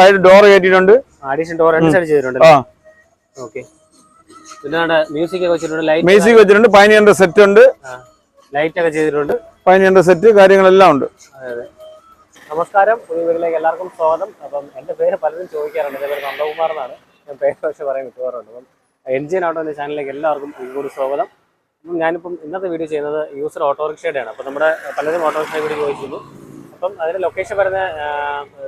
Side door കയറ്റിയിട്ടുണ്ട്. Addition door ചെയ്തിട്ടുണ്ട് okay പിന്നെ മ്യൂസിക് മ്യൂസിക് വെച്ചിട്ടുണ്ട് പതിനഞ്ച് സെറ്റ് ഉണ്ട്. ലൈറ്റ് ഒക്കെ ചെയ്തിട്ടുണ്ട്. പതിനഞ്ച് സെറ്റ് കാര്യങ്ങളെല്ലാം ഉണ്ട്. നമസ്കാരം പുതിയ വീട്ടിലേക്ക് എല്ലാവർക്കും സ്വാഗതം. അപ്പം എന്റെ പേര് പലരും ചോദിക്കാറുണ്ട്. എന്റെ പേര് നന്ദകുമാർ എന്നാണ് ഞാൻ പേര് പക്ഷെ പറയാൻ മിക്കവാറുണ്ട് അപ്പം എൻജിൻ ഓട്ടോ എന്ന ചാനലിലേക്ക് എല്ലാവർക്കും കൂടി സ്വാഗതം. അപ്പം ഞാനിപ്പം ഇന്നത്തെ വീഡിയോ ചെയ്യുന്നത് യൂസർ ഓട്ടോറിക്ഷയുടെയാണ്. അപ്പം നമ്മുടെ പലരും ഓട്ടോറിക്ഷയെ കൂടി ചോദിച്ചിരുന്നു. അപ്പം അതിന്റെ ലൊക്കേഷൻ വരുന്ന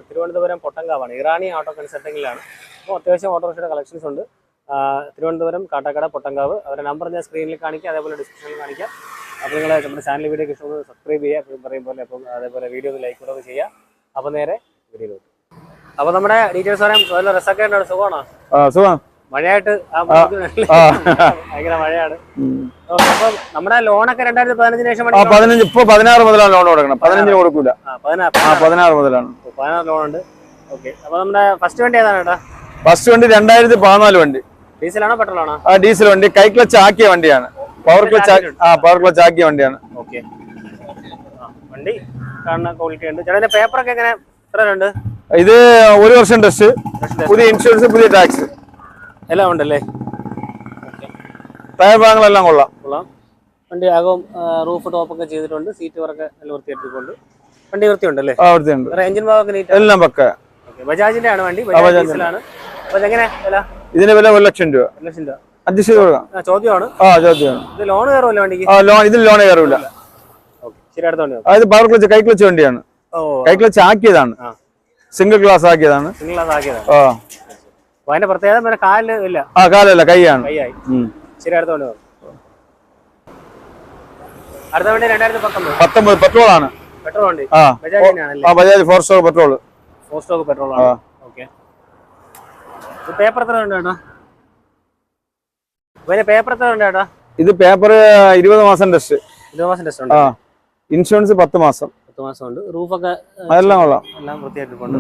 തിരുവനന്തപുരം പൊട്ടങ്കാവാണ്. ഇറാനി ഓട്ടോ കൺസൾട്ടിങ്ങിലാണ് അപ്പോൾ അത്യാവശ്യം ഓട്ടോറിക്ഷയുടെ കളക്ഷൻസ് ഉണ്ട്. തിരുവനന്തപുരം കാട്ടാക്കട പൊട്ടങ്കാവ്. അവരുടെ നമ്പർ ഞാൻ സ്ക്രീനിൽ കാണിക്കാം അതേപോലെ ഡിസ്ക്രിപ്ഷനിൽ കാണിക്കാം. അപ്പോൾ നിങ്ങൾ നമ്മുടെ ചാനൽ വീഡിയോ ഇഷ്ടം സബ്സ്ക്രൈബ് ചെയ്യുക എപ്പോഴും പറയും പോലെ അപ്പം അതേപോലെ വീഡിയോ ഒന്ന് ലൈക്ക് കൂടെ ചെയ്യുക. അപ്പോൾ നേരെ വീഡിയോ അപ്പോൾ നമ്മുടെ ഡീറ്റെയിൽസ് പറയാം രസമൊക്കെ ഉണ്ട് സുഖമാണോ? സുഖം. മഴയായിട്ട് ഭയങ്കര മഴയാണ്. നമ്മുടെ ലോണൊക്കെ രണ്ടായിരത്തി പതിനഞ്ചിന് ശേഷം പതിനഞ്ച് ഇപ്പൊ പതിനാറ് മുതലാണ് ലോൺ കൊടുക്കണം പതിനഞ്ചിന് കൊടുക്കൂല. പതിനാറ് മുതലാണ്. പതിനാറ് ലോൺ ഉണ്ട് ഓക്കെ. അപ്പൊ നമ്മുടെ ഫസ്റ്റ് വണ്ടി ഏതാണ് ഫസ്റ്റ് വണ്ടി രണ്ടായിരത്തി പതിനാല് വണ്ടി. ഡീസലാണോ പെട്രോളാണോ? ആ ഡീസൽ വണ്ടി. കൈ ക്ലച്ച് ആക്കിയ വണ്ടിയാണ്. പവർ ക്ലച്ച് ആ പവർ ക്ലച്ച് ആക്കിയ വണ്ടിയാണ്. ഓക്കെ. വണ്ടി കാണുന്ന ക്വാളിറ്റി ഉണ്ട്. ചേട്ടാ പേപ്പറൊക്കെ എങ്ങനെ? എത്ര ഉണ്ട്? ഇത് ഒരു വർഷം ടെസ്റ്റ്. പുതിയ ഇൻഷുറൻസ് പുതിയ ടാക്സ് എല്ലാം ഉണ്ടല്ലേ? ടയർ ഭാഗങ്ങളെല്ലാം കൊള്ളാം. കൊള്ളാം. വണ്ടി അകവും റൂഫ് ടോപ്പൊക്കെ ചെയ്തിട്ടുണ്ട്. സീറ്റ് വർക്ക് നല്ല വൃത്തിയായിട്ടുണ്ട് വണ്ടി വൃത്തിയുണ്ടല്ലേ? വൃത്തിയുണ്ട്. എഞ്ചിൻ ഭാഗമൊക്കെ നീറ്റ് എല്ലാം പക്ക. ബജാജിന്റെ ആണ് വണ്ടി. ബജാജ് ഡീസലാണ്. അപ്പോൾ എങ്ങനെ വില? ഇതിന്റെ വില ഒരു ലക്ഷം രൂപ. ഒരു ലക്ഷം രൂപ. അഡ്ജസ്റ്റ് ചെയ്ത് കൊടുക്കാം. ആ ചോദ്യമാണ്. ആ ചോദ്യമാണ്. ഇത് ലോൺ കയറുമല്ലോ വണ്ടിക്ക്? ആ ലോൺ ഇതിൽ ലോൺ കയറില്ല ഓക്കെ. ശരി അടുത്ത വണ്ടി. അതായത് പവർ ക്ലച്ച് കൈ ക്ലച്ച് വണ്ടിയാണ്. കൈ ക്ലച്ച് ആക്കിയതാണ്. സിംഗിൾ ക്ലാസ് ആക്കിയതാണ്. സിംഗിൾ ക്ലാസ് ആക്കിയതാണ്. ആ. അതിന്റെ പ്രത്യേകത പിന്നെ കാലിൽ ഇല്ല. ആ കാലല്ല കൈയാണ്. കൈയായി. ശരി അടുത്ത വണ്ടി അടുത്ത വണ്ടി രണ്ടായിരത്തി പത്തൊമ്പത്. പത്തൊമ്പത് പെട്രോൾ ആണ് പെട്രോൾ വണ്ടി. ആ Bajaj four stock petrol four stock petrol ആണ് ഓക്കെ. പേപ്പർ എത്ര ഉണ്ട് ചേട്ടാ പിന്നെ പേപ്പർ എത്ര ഉണ്ട് ചേട്ടാ ഇത് പേപ്പർ ഇരുപത് മാസം ടെസ്റ്റ്. ഇരുപത് മാസം ടെസ്റ്റ് ഉണ്ട്. ഇൻഷുറൻസ് പത്ത് മാസം. പത്ത് മാസം ഉണ്ട് റൂഫൊക്കെ എല്ലാം കൊള്ളാം. എല്ലാം വൃത്തിയായിട്ടുണ്ട്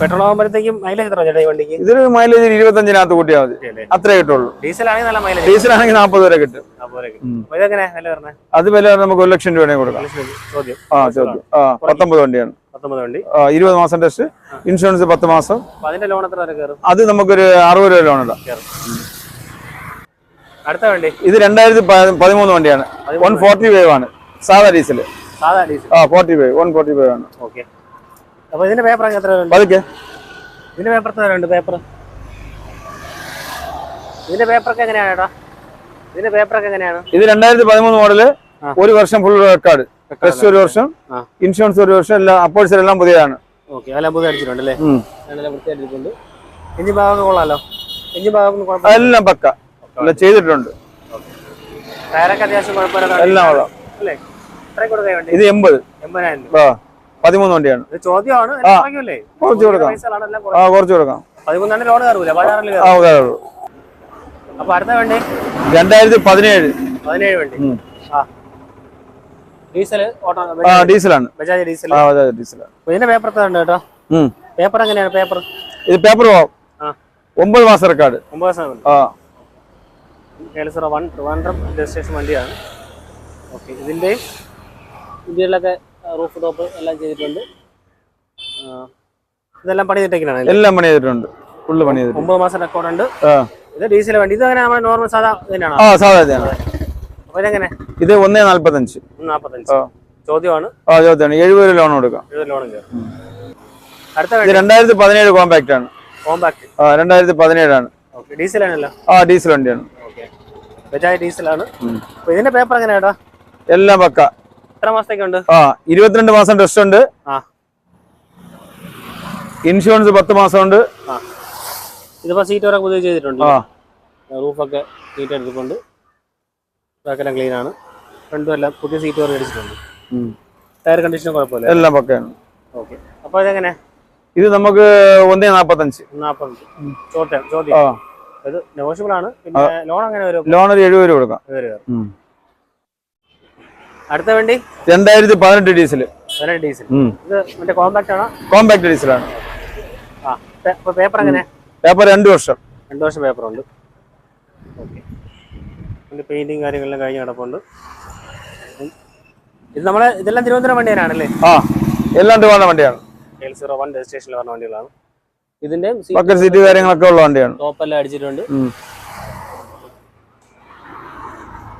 പെട്രോൾ ആകുമ്പോഴത്തേക്കും മൈലേജ് എത്ര ചേട്ടാ ഈ വണ്ടിക്ക്? ഇതിന് മൈലേജ് ഇരുപത്തഞ്ചിനകത്ത് കൂട്ടിയാൽ മതി? അത്രേ കിട്ടുള്ളൂ. ഡീസൽ ആണെങ്കിൽ നല്ല മൈലേജ് ഡീസൽ ആണെങ്കിൽ നാൽപ്പത് വരെ കിട്ടും. ഉം. അപ്പൊ ഇതെങ്ങനെ വില പറഞ്ഞത് അത് വില നമുക്ക് ഒരു ലക്ഷം രൂപ കൊടുക്കാം. ചോദ്യം. ആ ചോദ്യം. ആ പത്തൊമ്പത് വണ്ടിയാണ്. ഇരുപത് മാസം ടെസ്റ്റ്. ഇൻഷുറൻസ് പത്ത് മാസം. അതിന്റെ ലോൺ എത്ര വരെ കയറും? അത് നമുക്കൊരു അറുപത് രൂപ ലോൺ ഇടാം. അടുത്ത വണ്ടി. ഇത് രണ്ടായിരത്തി പതിമൂന്ന് വണ്ടിയാണ്. വൺ ഫോർട്ടി ഫൈവ് ആണ്. സാധാ ഡീസൽ സാധാ ഡീസൽ? ആ forty five one forty five ആണ്. ഓക്കെ. അപ്പൊ ഇതിന്റെ പേപ്പർ എത്ര ഉണ്ട് പതുക്കെ. ഇതിന്റെ പേപ്പർ എത്ര ഉണ്ട് പേപ്പർ? ഇതിന്റെ പേപ്പറൊക്കെ എങ്ങനെയാണ് ചേട്ടാ ഇതിന്റെ പേപ്പറൊക്കെ എങ്ങനെയാണ്? ഇത് രണ്ടായിരത്തി പതിമൂന്ന് മോഡൽ ഒരു വർഷം ഫുൾ റെക്കോർഡ് ടെസ്റ്റ് ഒരു വർഷം ഇൻഷുറൻസ് ഒരു വർഷം എല്ലാം അപ്പോഴ്സ് എല്ലാം പുതിയതാണ്. ഓക്കെ അതെല്ലാം പുതിയ അടിച്ചിട്ടുണ്ട് അല്ലേ? വൃത്തിയായിട്ടുണ്ട് എഞ്ചിൻ കൊള്ളാലോ? എഞ്ചിൻ ഭാഗം കുഴപ്പമില്ല. എല്ലാം പക്ക. എല്ലാം ചെയ്തിട്ടുണ്ട്. ടയറൊക്കെ അത്യാവശ്യം കുഴപ്പമില്ല എല്ലാം കൊള്ളാം. അല്ലേ? ഇത് എൺപത്. പതിമൂന്ന് വണ്ടിയാണ്. ചോദ്യമാണ് കുറച്ച് കൊടുക്കാം. ആ കുറച്ച് കൊടുക്കാം. പതിമൂന്നാണ്ട് ലോൺ കയറൂല. അപ്പൊ അടുത്ത വണ്ടി? രണ്ടായിരത്തി പതിനേഴ്. പതിനേഴ് വണ്ടി. ഡീസലാണ്. പേപ്പർ എങ്ങനെയാണ് പേപ്പർ? ഇത് പേപ്പർ ഒമ്പത് മാസം റെക്കോർഡ്. ഒമ്പത് ശതമാനം ആ. കേൾസറ വൺ ട്രിവാൻഡ്രം രജിസ്ട്രേഷൻ വണ്ടിയാണ്. ഓക്കെ. ഇതിന്റെയും ഇന്ത്യയിലൊക്കെ റൂഫ് ടോപ്പ് എല്ലാം ചെയ്തിട്ടുണ്ട്. ഇതെല്ലാം പണി ചെയ്തിട്ടേക്കാണ് എല്ലാം പണി ചെയ്തിട്ടുണ്ട്. ഫുള്ള് പണി ചെയ്തിട്ടുണ്ട്. ഒമ്പത് മാസം റെക്കോർഡ് ഉണ്ട്. ഇത് ഡീസൽ വണ്ടി. ഇത് അങ്ങനെ നമ്മുടെ നോർമൽ സാധാ ഇതിനാണോ ആ സാധാ ഇതെങ്ങനെ? ഇത് ഒന്നേ നാല്പത്തഞ്ച്. നാൽപ്പത്തഞ്ച് ആ. ചോദ്യമാണ്. ആ ചോദ്യമാണ്. എഴുപത് ലോൺ കൊടുക്കാം. എഴുപത് കയറും അടുത്ത രണ്ടായിരത്തി പതിനേഴ് കോമ്പാക്ട് ആണ്. കോമ്പാക്ട് ആ രണ്ടായിരത്തി പതിനേഴാണ് ഡീസൽ ആണല്ലോ ആ ഡീസൽ വണ്ടിയാണ്. ഡീസലാണ്. ഇതിന്റെ പേപ്പർ എങ്ങനെയാ എല്ലാം പക്ക. എത്ര മാസത്തേക്കുണ്ട് ആ ഇരുപത്തിരണ്ട് മാസം ടെസ്റ്റ് ഉണ്ട്. ഇൻഷുറൻസ് പത്ത് മാസം ഉണ്ട്. ഇതിപ്പോ സീറ്റ് വരെ പുതിയ ചെയ്തിട്ടുണ്ട്. റൂഫൊക്കെ സീറ്റ് എടുത്തിട്ടുണ്ട്. ബാക്കെല്ലാം ക്ലീൻ ആണ്. ഫ്രണ്ടും എല്ലാം പുതിയ സീറ്റ് വരെ അടിച്ചിട്ടുണ്ട്. ടയർ കണ്ടീഷനും കുഴപ്പമില്ല എല്ലാം പക്കയാണ്. ഓക്കെ അപ്പൊ ഇതെങ്ങനെ? ഇത് നമുക്ക് ഒന്നേ നാപ്പത്തഞ്ച്. നാപ്പത്തഞ്ച്. ചോദ്യം ഇത് നെഗോഷ്യബിൾ ആണ്. പിന്നെ ലോൺ അങ്ങനെ വരും ലോൺ ഒരു എഴുപത് രൂപ കൊടുക്കാം. അടുത്ത വണ്ടി? രണ്ടായിരത്തി പതിനെട്ട് ഡീസൽ ഡീസൽ ഇത് കോമ്പാക്ട് ആണോ? കോമ്പാക്ട് ഡീസലാണ് പേപ്പർ എങ്ങനെ? പേപ്പർ രണ്ട് വർഷം. രണ്ട് വർഷം പേപ്പർ ഉണ്ട്. ഓക്കെ പെയിന്റിങ് കാര്യങ്ങളെല്ലാം കഴിഞ്ഞ് കിടപ്പുണ്ട് ഇത് നമ്മളെ ഇതെല്ലാം തിരുവനന്തപുരം വണ്ടിയാണല്ലേ? ആ എല്ലാം തിരുവനന്തപുരം വണ്ടിയാണ്. എൽ സീറോ വൺ രജിസ്ട്രേഷനിൽ പറഞ്ഞ വണ്ടികളാണ്. ഇതിന്റെ പക്കറ്റ് സീറ്റ് കാര്യങ്ങളൊക്കെ ഉള്ള വണ്ടിയാണ്. ടോപ്പ് എല്ലാം അടിച്ചിട്ടുണ്ട്.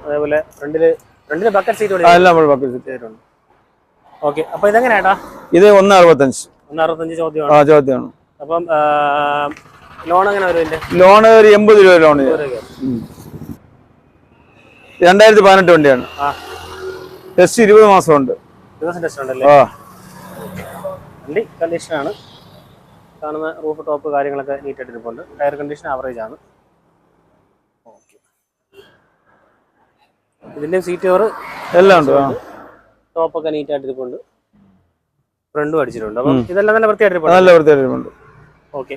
അതേപോലെ ഫ്രണ്ടിൽ ഫ്രണ്ടിൽ ബക്കറ്റ് സീറ്റ് ആ, എല്ലാം നമ്മൾ ബക്കറ്റ് സീറ്റ് ചെയ്തിട്ടുണ്ട് ഓക്കെ അപ്പൊ ഇതെങ്ങനെയാട്ടാ ഇത് ഒന്ന് അറുപത്തഞ്ച് ഒന്ന് അറുപത്തഞ്ച് ചോദ്യമാണ്. ആ ചോദ്യമാണ്. അപ്പം ലോൺ എങ്ങനെ വരും ലോൺ ഒരു എൺപത് രൂപ ലോൺ രണ്ടായിരത്തി പതിനെട്ട് വണ്ടിയാണ്. ടെസ്റ്റ് ഇരുപത് മാസമുണ്ട്. വണ്ടി കണ്ടീഷനാണ് കാണുന്ന റൂഫ് ടോപ്പ് കാര്യങ്ങളൊക്കെ നീറ്റ് ആയിട്ടിരിപ്പുണ്ട് ടയർ കണ്ടീഷൻ ആവറേജ് ആണ്. ഇതിന്റെ സീറ്റ് കവർ എല്ലാം ഉണ്ട് ടോപ്പ് ടോപ്പൊക്കെ നീറ്റ് ആയിട്ടിരിപ്പുണ്ട് ഫ്രണ്ടും അടിച്ചിട്ടുണ്ട്. അപ്പം ഇതെല്ലാം നല്ല വൃത്തിയായിട്ട് നല്ല വൃത്തിയായിട്ടുണ്ട് ഓക്കെ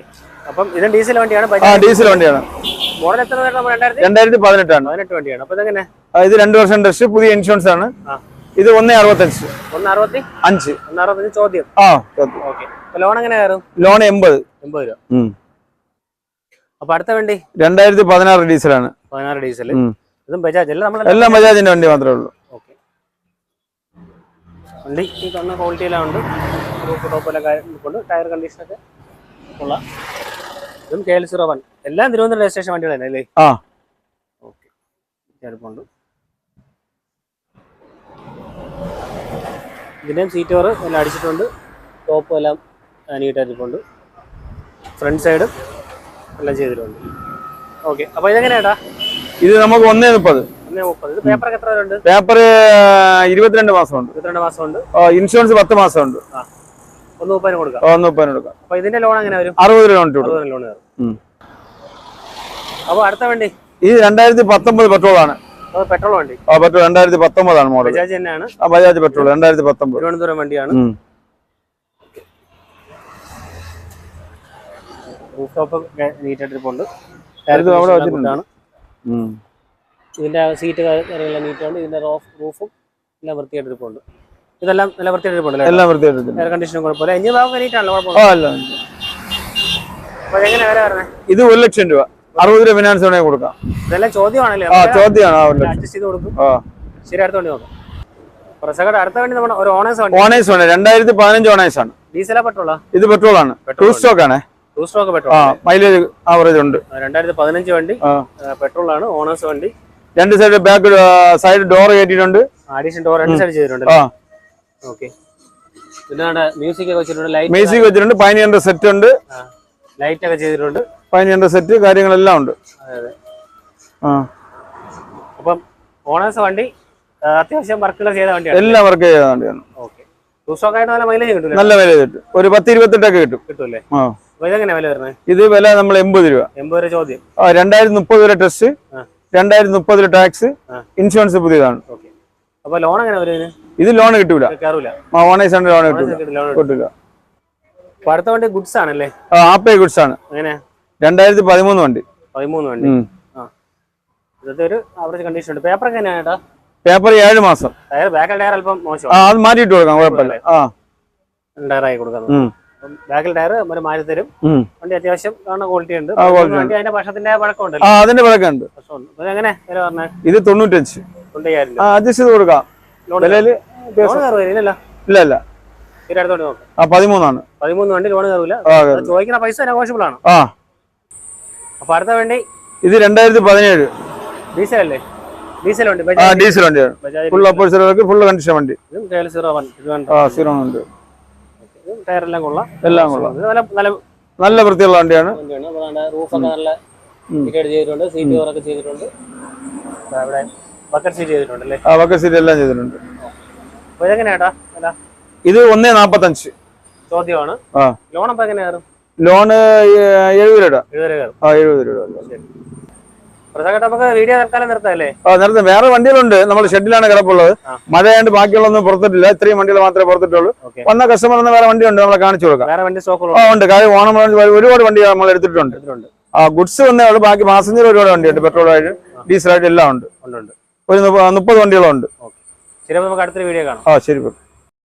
അപ്പം ഇത് ഡീസൽ വണ്ടിയാണ്. ആ ഡീസൽ വണ്ടിയാണ്. മോഡൽ എത്ര രണ്ടായിരത്തി? പതിനെട്ടാണ്. പതിനെട്ട് വണ്ടിയാണ്. അപ്പൊ ഇതെങ്ങനെ? ആ, ഇത് രണ്ട് വർഷം ടെസ്റ്റ് പുതിയ ഇൻഷുറൻസ് ആണ്. ഇത് ഒന്ന് അറുപത്തഞ്ച്. ഒന്ന് അറുപത്തി? അഞ്ച്. ഒന്ന് അറുപത്തഞ്ച് ചോദ്യം. ആ ഓക്കെ ലോൺ എങ്ങനെ കയറും? ലോൺ എൺപത്. എൺപത് രൂപ. അപ്പൊ അടുത്ത വണ്ടി? രണ്ടായിരത്തി പതിനാറ് ഡീസലാണ്. പതിനാറ് ഡീസൽ. ഇതും ബജാജ്. അല്ല നമ്മളെ എല്ലാം ബജാജിന്റെ വണ്ടി മാത്രമേ ഉള്ളൂ. ഓക്കെ. വണ്ടി ഈ റൂഫ് ടോപ്പെല്ലാം കാര്യങ്ങളുണ്ട് ടയർ കണ്ടീഷനൊക്കെ ഉള്ള ഇതും കെ എൽ സീറോ വൺ എല്ലാം തിരുവനന്തപുരം രജിസ്ട്രേഷൻ വണ്ടികൾ തന്നെ അല്ലേ? ആ. ഓക്കെ. ചെറുപ്പമുണ്ട് ഇതിന്റെയും സീറ്റ് കവർ എല്ലാം അടിച്ചിട്ടുണ്ട്. ടോപ്പും എല്ലാം നീട്ടായിരിപ്പുണ്ട് ഫ്രണ്ട് സൈഡും എല്ലാം ചെയ്തിട്ടുണ്ട്. ഓക്കെ. അപ്പോൾ ഇതെങ്ങനെയാട്ടാ ഇത് നമുക്ക് ഒന്നേ മുപ്പത്. പേപ്പർ ഇരുപത്തിരണ്ട് മാസമുണ്ട്. ഇൻഷുറൻസ് പത്ത് മാസമുണ്ട്. ഉണ്ട് ഒന്ന് മുപ്പതിന് കൊടുക്കാം. ഒന്ന് മുപ്പതിന് കൊടുക്കാം. അപ്പൊ ഇതിന്റെ ലോൺ എങ്ങനെ വരും? അറുപത് ലോൺ കയറും ഉം. അടുത്ത വണ്ടി? ഇത് രണ്ടായിരത്തി പത്തൊമ്പത് പെട്രോൾ ആണ്. പെട്രോൾ വണ്ടി. ആ പെട്രോൾ രണ്ടായിരത്തി പത്തൊമ്പതാണ് മോഡൽ ബജാജ് തന്നെയാണ്. ആ ബജാജ് പെട്രോൾ രണ്ടായിരത്തി പത്തൊമ്പത്. തിരുവനന്തപുരം വണ്ടിയാണ്. റൂഫ് ടോപ്പ് നീറ്റായിട്ട് ആയിട്ടിരിപ്പുണ്ട്. അവിടെ വെച്ചിട്ടുണ്ട്. ഇതിന്റെ സീറ്റ് കാര്യങ്ങളെല്ലാം നീറ്റാണ് ഇതിന്റെ റോഫ് എല്ലാം വൃത്തിയായിട്ടിരിപ്പുണ്ട് ഇതെല്ലാം നല്ല വൃത്തിയായിട്ടിരിപ്പുണ്ട് എല്ലാം വൃത്തിയായിട്ട് എയർ കണ്ടീഷനും കുഴപ്പമില്ല. എഞ്ചിൻ ഭാഗം നീറ്റാണല്ലോ കുഴപ്പമില്ല അപ്പോൾ എങ്ങനെ ഇത് ഒരു ലക്ഷം രൂപ. അറുപത് രൂപ ഫിനാൻസ് വേണമെങ്കിൽ കൊടുക്കാം. ഇതെല്ലാം ചോദ്യമാണല്ലേ? ആ ചോദ്യമാണ് അഡ്ജസ്റ്റ് ചെയ്ത് കൊടുക്കും? ആ. ശരി അടുത്ത വണ്ടി നോക്കാം. അടുത്ത വണ്ടി നമ്മുടെ ഒരു ഓണേഴ്സ് ഓണേഴ്സ് രണ്ടായിരത്തി പതിനഞ്ച് ഓണേഴ്സ് ആണ്. ഡീസലാ പെട്രോളാ? ഇത് പെട്രോളാണ്. ടൂ സ്റ്റോക്ക് ആണ്. ടൂ സ്ട്രോക്ക് ആ പെട്രോൾ മൈലേജ് ആവറേജ് ഉണ്ട്. രണ്ടായിരത്തി പതിനഞ്ച് വണ്ടി പെട്രോൾ ആണ് ഓണേഴ്സ് വണ്ടി. രണ്ട് സൈഡ് ബാക്ക് സൈഡ് ഡോർ കയറ്റിയിട്ടുണ്ട്. അഡീഷൻ ഡോർ രണ്ട് സൈഡ് ചെയ്തിട്ടുണ്ട് ഓക്കെ പിന്നെ മ്യൂസിക് ഒക്കെ വെച്ചിട്ടുണ്ട് ലൈറ്റ് മ്യൂസിക് വെച്ചിട്ടുണ്ട് പതിനഞ്ച് സെറ്റ് ഉണ്ട്. ലൈറ്റ് ഒക്കെ ചെയ്തിട്ടുണ്ട്. പതിനഞ്ച് സെറ്റ് കാര്യങ്ങളെല്ലാം ഉണ്ട്. അപ്പം ഓണേഴ്സ് വണ്ടി അത്യാവശ്യം വർക്കുകൾ ചെയ്ത വണ്ടിയാണ്. എല്ലാം വർക്ക് ചെയ്ത വണ്ടിയാണ്. ഓക്കെ സ്റ്റോക്ക് നല്ല മൈലേജ് കിട്ടും നല്ല മൈലേജ് കിട്ടും. ഒരു പത്ത് ഇരുപത്തെട്ടൊക്കെ കിട്ടും. കിട്ടൂല്ലേ ആ. ഇത് വില നമ്മൾ എൺപത് രൂപ. എൺപത് രൂപ ചോദ്യം. രണ്ടായിരത്തി മുപ്പത് രൂപ ടെസ്റ്റ്. രണ്ടായിരത്തി മുപ്പത് രൂപ ടാക്സ് ഇൻഷുറൻസ് പുതിയതാണ്. അപ്പൊ ലോൺ എങ്ങനെ വരും ഇത് ലോൺ കിട്ടൂല. ഓണേഴ്സ് ലോൺ കിട്ടൂല. അടുത്ത വണ്ടി ഗുഡ്സ് ആണല്ലേ? ആപ്പേ ഗുഡ്സ് ആണ്. രണ്ടായിരത്തി പതിമൂന്ന് വണ്ടി. പതിമൂന്ന് വണ്ടി. പേപ്പർ ഏഴ് മാസം. അത് മാറ്റിട്ട് കൊടുക്കാം കുഴപ്പമില്ല. ആ. ടയറായി കൊടുക്കാം. ബാക്കിൽ ടയർ ഒരു മാറ്റി തരും. വണ്ടി അത്യാവശ്യം കാണുന്ന ക്വാളിറ്റി ഉണ്ട്. വണ്ടി അതിന്റെ ഭക്ഷണത്തിന്റെ ആ പഴക്കമുണ്ടല്ലോ അതിന്റെ വഴക്കമുണ്ട് എങ്ങനെ? വില പറഞ്ഞത് ഇത് തൊണ്ണൂറ്റഞ്ച്. അഡ്ജസ്റ്റ് ചെയ്ത് കൊടുക്കാം. വിലയിൽ ഇല്ല ഇല്ല. പതിമൂന്നാണ്. പതിമൂന്ന് വണ്ടി ലോൺ കയറില്ല ചോദിക്കുന്ന പൈസ നെഗോഷ്യബിൾ ആണ്. അപ്പൊ അടുത്ത വണ്ടി? ഇത് രണ്ടായിരത്തി പതിനേഴ്. ഡീസൽ അല്ലേ ഡീസൽ ഡീസൽ വണ്ടിയാണ്. ഫുൾ അപ്പോഴ്സർക്ക് ഫുൾ കണ്ടീഷൻ വണ്ടി. സീറോ വൺ സീറോ ഉണ്ട്. ടയർ എല്ലാം കൊള്ളാം. എല്ലാം കൊള്ളാം. നല്ല നല്ല നല്ല വൃത്തിയുള്ള വണ്ടിയാണ്. റൂഫൊക്കെ നല്ല ചെയ്തിട്ടുണ്ട്. സീറ്റ് കവറൊക്കെ ചെയ്തിട്ടുണ്ട്. ഇവിടെ ബക്കറ്റ് സീറ്റ് ചെയ്തിട്ടുണ്ട് അല്ലേ ആ ബക്കറ്റ് സീറ്റ് എല്ലാം ചെയ്തിട്ടുണ്ട്. അപ്പൊ ഇതെങ്ങനെയാട്ടാ അല്ല ഇത് ഒന്നേ നാപ്പത്തഞ്ച്. ചോദ്യമാണ്. ലോൺ അപ്പൊ എങ്ങനെ കയറും ലോണ് എഴുപത് രൂപ എഴുപത് രൂപ ആ എഴുപത് രൂപ നേരത്തെ വേറെ വണ്ടികളുണ്ട്. നമ്മൾ ഷെഡിലാണ് കിടപ്പുള്ളത്. മഴയായിട്ട് ബാക്കിയുള്ളൊന്നും പുറത്തിട്ടില്ല. ഇത്രയും വണ്ടികൾ മാത്രമേ പുറത്തിട്ടുള്ളൂ. വന്ന കസ്റ്റമർ വേറെ വണ്ടിയുണ്ട് നമ്മളെ കാണിച്ചു കൊടുക്കാം. ഉണ്ട്. കാര്യം ഓണം ഒരുപാട് വണ്ടി നമ്മൾ എടുത്തിട്ടുണ്ട്. ആ ഗുഡ്സ് വന്നേ ഉള്ളൂ. ബാക്കി പാസഞ്ചർ ഒരുപാട് വണ്ടിയുണ്ട്. പെട്രോളായിട്ട് ഡീസലായിട്ട് ഡീസൽ ഉണ്ട്. ഉണ്ട് ഉണ്ട്. ഒരു മുപ്പ- മുപ്പത് വണ്ടികളുണ്ട്. ശരി നമുക്ക് അടുത്തൊരു വീഡിയോ കാണാം. ആ ശരി.